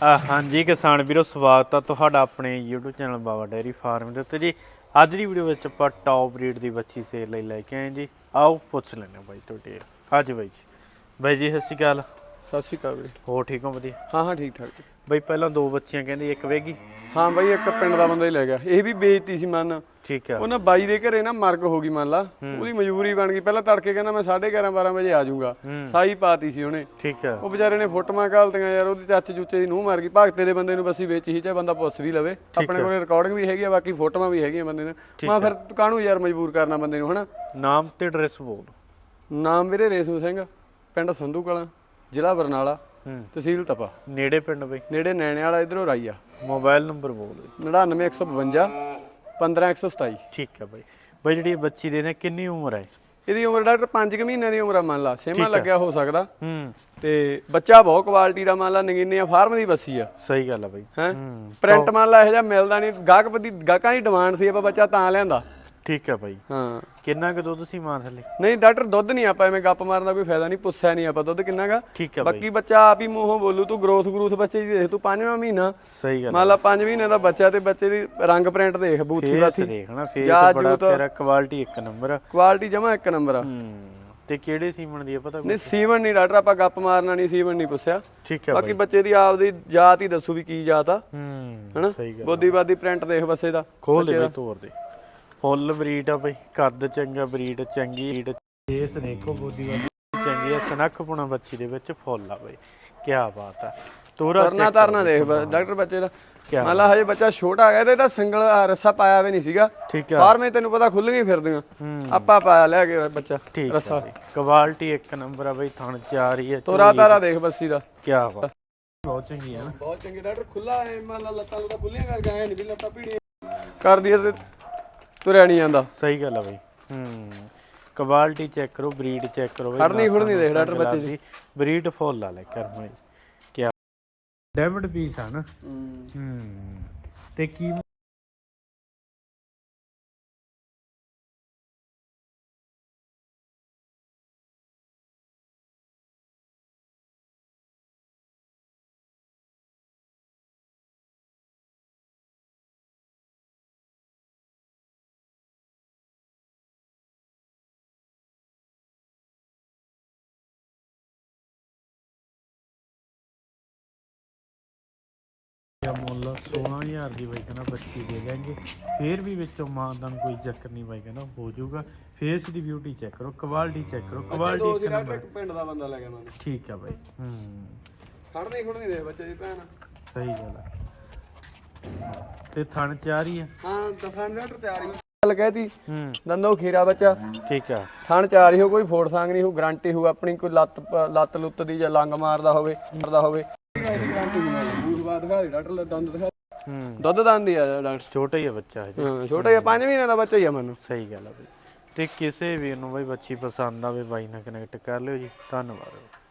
ਅ, ਹਾਂਜੀ ਕਿਸਾਨ ਵੀਰੋ ਸਵਾਗਤ ਆ ਤੁਹਾਡਾ ਆਪਣੇ YouTube channel Baba dairy farm ਦੇ ਉੱਤੇ ਜੀ। ਅੱਜ ਦੀ ਵੀਡੀਓ ਵਿੱਚ ਆਪਾਂ ਟੌਪ ਬਰੀਡ ਦੀ ਬੱਚੀ ਸੇਲ ਲਈ ਲੈ ਕੇ ਆਏ ਜੀ। ਆਓ ਪੁੱਛ ਲੈਣੇ ਬਾਈ ਤੁਹਾਡੇ ਹਾਂਜੀ ਬਾਈ ਜੀ। ਬਾਈ ਜੀ ਸਤਿ ਸ਼੍ਰੀ ਅਕਾਲ। ਸਤਿ ਸ਼੍ਰੀ ਅਕਾਲ ਵੀਰੇ। ਹੋਰ ਠੀਕ ਹੋ ਵਧੀਆ? ਹਾਂ ਹਾਂ ਠੀਕ ਠਾਕ ਜੀ। ਬਾਈ ਪਹਿਲਾਂ ਦੋ ਬੱਚੀਆਂ ਕਹਿੰਦੇ ਇੱਕ ਵੇਗੀ। ਹਾਂ ਬਾਈ ਇੱਕ ਪਿੰਡ ਦਾ ਬੰਦਾ ਹੀ ਲੈ ਗਿਆ। ਇਹ ਵੀ ਵੇਚਤੀ ਸੀ ਮਨ। ਠੀਕ ਆ। ਉਹਨਾਂ ਬਾਈ ਦੇ ਘਰੇ ਨਾ ਮਰਗ ਹੋ ਗਈ ਮੰਨ ਲਾ। ਉਹਦੀ ਮਜਬੂਰੀ ਬਣ ਗਈ। ਪਹਿਲਾਂ ਤੜਕੇ ਕਹਿੰਦਾ ਮੈਂ 11:30 12 ਵਜੇ ਆ ਜਾਊਂਗਾ। ਸਾਈ ਪਾਤੀ ਸੀ ਉਹਨੇ। ਠੀਕ ਆ। ਉਹ ਵਿਚਾਰੇ ਨੇ ਫੋਟੋਆਂ ਘਾਲਤੀਆਂ ਯਾਰ ਉਹਦੀ ਚਾਚੇ ਚੂਚੇ ਦੀ ਨੂੰਹ ਮਰ ਗਈ। ਭਗਤੇ ਦੇ ਬੰਦੇ ਨੂੰ ਬਸੀ ਵੇਚੀ ਸੀ ਚਾਹੇ ਬੰਦਾ ਪੁੱਛ ਵੀ ਲਵੇ। ਆਪਣੇ ਕੋਲੇ ਰਿਕਾਰਡਿੰਗ ਵੀ ਹੈਗੀ ਆ ਬਾਕੀ ਫੋਟੋਆਂ ਵੀ ਹੈਗੀਆਂ ਬੰਦੇ ਨੇ। ਮੈਂ ਫਿਰ ਕਾਹਨੂੰ ਯਾਰ ਮਜਬੂਰ ਕਰਨਾ ਬੰਦੇ ਨੂੰ ਹਨਾ? ਨਾਮ ਤੇ ਐਡਰੈਸ ਬੋਲ। ਨਾਮ ਵੀਰੇ ਰੇਸ਼ਮ ਸਿੰਘ ਪਿੰਡ ਸੰਧੂ ਕਲਾਂ ਜ਼ਿਲ੍ਹਾ ਬਰਨਾਲਾ ਹੂੰ। ਤਹਿਸੀਲ ਤਪਾ। ਨੇੜੇ ਪਿੰਡ ਬਾਈ। ਨੇੜੇ ਨੈਣੇ ਵਾਲਾ ਇਧਰੋਂ ਰਾਈਆ ਮੋਬਾਈਲ ਨੰਬਰ ਬੋਲ 99152 15127 ਠੀਕ ਆ ਬਾਈ। ਬਾਈ ਜਿਹੜੀ ਇਹ ਬੱਚੀ ਦੇ ਨੇ ਕਿੰਨੀ ਉਮਰ ਹੈ? ਇਹਦੀ ਉਮਰ ਡਾਕਟਰ 5 ਮਹੀਨਿਆਂ ਦੀ ਉਮਰ ਆ ਮੰਨ ਲਾ। ਛੇਵਾਂ ਲੱਗਿਆ ਹੋ ਸਕਦਾ। ਹੂੰ। ਤੇ ਬੱਚਾ ਬਹੁਤ ਕੁਆਲਿਟੀ ਦਾ ਮੰਨ ਲਾ ਨਗੀਨੀਆਂ ਫਾਰਮ ਦੀ ਬੱਸੀ ਆ। ਸਹੀ ਗੱਲ ਆ ਬਾਈ। ਹੈ? ਹੂੰ। ਪ੍ਰਿੰਟ ਮੰਨ ਲਾ ਇਹੋ ਜਿਹਾ ਮਿਲਦਾ ਨਹੀਂ। ਗਾਹਕ ਦੀ ਗਾਹਕਾਂ ਦੀ ਡਿਮਾਂਡ ਸੀ ਆਪਾਂ ਬੱਚਾ ਤਾਂ ਲਿਆਂਦਾ। ਠੀਕ ਆ ਬਾਈ। ਹਾਂ। ਕਿੰਨਾ ਕੁ ਦੁੱਧ ਸੀ ਮਾਂ ਥੱਲੇ? ਨਹੀਂ ਡਾਕਟਰ ਦੁੱਧ ਨਹੀਂ ਆਪਾਂ ਐਵੇਂ ਗੱਪ ਮਾਰਨ ਦਾ ਕੋਈ ਫਾਇਦਾ ਨਹੀਂ ਪੁੱਛਿਆ ਨਹੀਂ ਆਪਾਂ ਦੁੱਧ ਕਿੰਨਾਗਾ ਠੀਕ ਬਾਈ। ਬਾਕੀ ਬੱਚਾ ਆਪ ਹੀ ਮੂੰਹੋਂ ਬੋਲੂ ਤੂੰ ਗਰੋਥ ਗਰੂਥ ਬੱਚੇ ਦੀ ਦੇਖ ਤੂੰ ਪੰਜਵਾਂ ਮਹੀਨਾ। ਸਹੀ ਗੱਲ ਮੰਨ ਲਾ 5 ਮਹੀਨੇ ਦਾ ਬੱਚਾ ਤੇ ਬੱਚੇ ਦੀ ਰੰਗ ਪ੍ਰਿੰਟ ਦੇਖ ਬੂਥੀ ਫੇਸ ਬਾਥੀ। ਦੇਖਣਾ ਫੇਸ ਜਾ ਬੜਾ ਜੂਤ। ਤੇਰਾ ਕੁਆਲਿਟੀ ਇੱਕ ਨੰਬਰ ਆ। ਕੁਆਲਿਟੀ ਜਮਾ ਇੱਕ ਨੰਬਰ ਆ। ਹੂੰ ਤੇ ਕਿਹੜੇ ਸੀਮਨ ਦੀ ਆ ਪਤਾ ਕੋਈ? ਨਹੀਂ ਸੀਵਨ ਨਹੀਂ ਡਾਕਟਰ ਆਪਾਂ ਗੱਪ ਮਾਰਨਾ ਨਹੀਂ ਸੀਵਨ ਨਹੀਂ ਪੁੱਛਿਆ। ਠੀਕ ਆ ਬਾਕੀ ਬੱਚੇ ਦੀ ਆਪਦੀ ਜਾਤ ਹੀ ਦੱਸੂ ਵੀ ਕੀ ਜਾਤ ਆ। ਹੂੰ ਹਨਾ? ਸਹੀ ਗੱਲ ਬੋਦੀਵਾਦੀ ਪ੍ਰਿੰਟ ਦੇਖ ਬੱਸੇ ਦਾ ਖੋਲ ਦੇ ਬਈ ਤੋਰ ਦੇ। ਫੁੱਲ ਬਰੀਡ ਆ ਬਈ ਕੱਦ ਚੰਗਾ ਬਰੀਡ ਚੰਗੀ ਬਰੀਡ। ਫੇਸ ਦੇਖੋ ਬੋਦੀ ਵਾਲੀ ਚੰਗੀ ਆ ਸਨੱਖ ਪੁਣਾ ਬੱਚੀ ਦੇ ਵਿੱਚ ਫੁੱਲ ਆ ਬਈ ਕੀ ਬਾਤ ਆ। ਤੋਰਾ ਤਰਨਾ ਤਰਨਾ ਦੇਖ ਬ- ਡਾਕਟਰ ਬੱਚੇ ਦਾ। ਕਿਆ ਮੰਨ ਲਾ ਹਜੇ ਬੱਚਾ ਛੋਟਾ ਹੈਗਾ ਤੇ ਇਹਦਾ ਸੰਗਲ ਆਹ ਰੱਸਾ ਪਾਇਆ ਵੀ ਨਹੀਂ ਸੀਗਾ। ਠੀਕ ਆ। ਬਾਹਰ ਮੈਂ ਤੈਨੂੰ ਪਤਾ ਖੁੱਲੀਆਂ ਹੀ ਫਿਰਦੀਆਂ। ਆਪਾਂ ਪਾਇਆ ਲੈ ਕੇ ਬੱਚਾ ਠੀਕ ਆ ਬਈ। ਕੁਆਲਿਟੀ ਇੱਕ ਨੰਬਰ ਆ ਬਈ ਥਣ ਚਾਰ ਹੀ ਆ ਤੋਰਾ ਤਾਰਾ ਦੇਖ ਬੱਸੀ ਦਾ। ਕੀ ਬਾਤ। ਬਹੁਤ ਚੰਗੀ ਆ ਨਾ। ਬਹੁਤ ਚੰਗੀ ਡਾਕਟਰ ਖੁੱਲਾ ਐ ਮੰਨ ਲਾ ਲੱਤਾਂ ਲੁੱਤਾਂ ਖੁੱਲੀਆਂ ਕਰਕੇ ਆਏ ਨਹੀਂ ਵੀ ਲੱਤਾਂ ਭੀੜੀਆਂ। ਕਰਦੀ ਐ ਤੇ ਤੁਰਿਆ ਨਹੀਂ ਜਾਂਦਾ। ਸਹੀ ਗੱਲ ਆ ਬਈ। ਹੂੰ। ਕੁਆਲਿਟੀ ਚੈੱਕ ਕਰੋ ਬਰੀਡ ਚੈੱਕ ਕਰੋ ਬਈ। ਖੜਨੀ ਖੁੜਨੀ ਦੇਖ ਡਾਕਟਰ ਬੱਚੇ ਦੀ। ਬਰੀਡ ਫੁੱਲ ਆ ਲੈ ਕਰ ਮੈਂ ਕੀ ਡੈਮਡ ਪੀਸ ਆ ਨਾ। ਹੂੰ। ਤੇ ਕੀ ਦਾ ਮੁੱਲ 16000 ਦੀ ਬਾਈ ਕਹਿੰਦਾ ਬੱਚੀ ਦੇ ਦੇਣਗੇ ਫੇਰ ਵੀ ਵਿੱਚੋਂ ਮਾਨਦਾਨ ਕੋਈ ਚੱਕਰ ਨਹੀਂ ਬਾਈ ਕਹਿੰਦਾ ਹੋ ਜਾਊਗਾ। ਫੇਸ ਦੀ ਬਿਊਟੀ ਚੈੱਕ ਕਰੋ ਕੁਆਲਿਟੀ ਚੈੱਕ ਕਰੋ ਦੋ ਕੁਆਲਿਟੀ ਇੱਕ ਨੰਬਰ ਪਿੰਡ ਦਾ ਬੰਦਾ ਲੈ ਗਿਆ ਮੈਨੂੰ ਠੀਕ ਆ ਬਾਈ ਹੂੰ। ਖੜਨੀ ਖੁੜਨੀ ਦੇਖ ਬੱਚੇ ਦੀ ਭੈਣ। ਸਹੀ ਗੱਲ ਆ। ਤੇ ਥਣ ਚਾਰ ਹੀ ਆ ਹਾਂ ਦਫਾਂ ਡਾਕਟਰ ਤਿਆਰ। ਹੀ ਗੱਲ ਕਹਿਤੀ ਹੂੰ। ਦੰਦੋ ਖੀਰਾ ਬੱਚਾ। ਠੀਕ ਆ। ਥਣ ਚਾਰ ਹੀ ਹੋ ਕੋਈ ਫੋੜ ਸੰਗ ਨਹੀਂ ਹੋ ਗਾਰੰਟੀ ਹੋ ਆਪਣੀ ਕੋਈ ਲੱਤ ਲੱਤ ਲੁੱਤ ਦੀ ਜਾਂ ਲੰਗ ਮਾਰਦਾ ਹੋਵੇ ਮਾਰਦਾ ਹੋਵੇ। ਹੂੰ ਦੁੱਧ ਦੰਦ ਹੀ ਆ ਡਾਕਟਰ ਛੋਟਾ ਹੀ ਆ ਬੱਚਾ ਹਜੇ ਹਾਂ ਛੋਟਾ ਜਿਹਾ 5 ਮਹੀਨੇ ਦਾ ਬੱਚਾ ਹੀ ਆ ਮੈਨੂੰ। ਸਹੀ ਗੱਲ ਆ ਬਾਈ। ਤੇ ਕਿਸੇ ਵੀ ਨੂੰ ਬਾਈ ਬੱਚੀ ਪਸੰਦ ਆਵੇ ਬਾਈ ਨਾਲ ਕਨੈਕਟ ਕਰ ਲਿਓ ਜੀ। ਧੰਨਵਾਦ।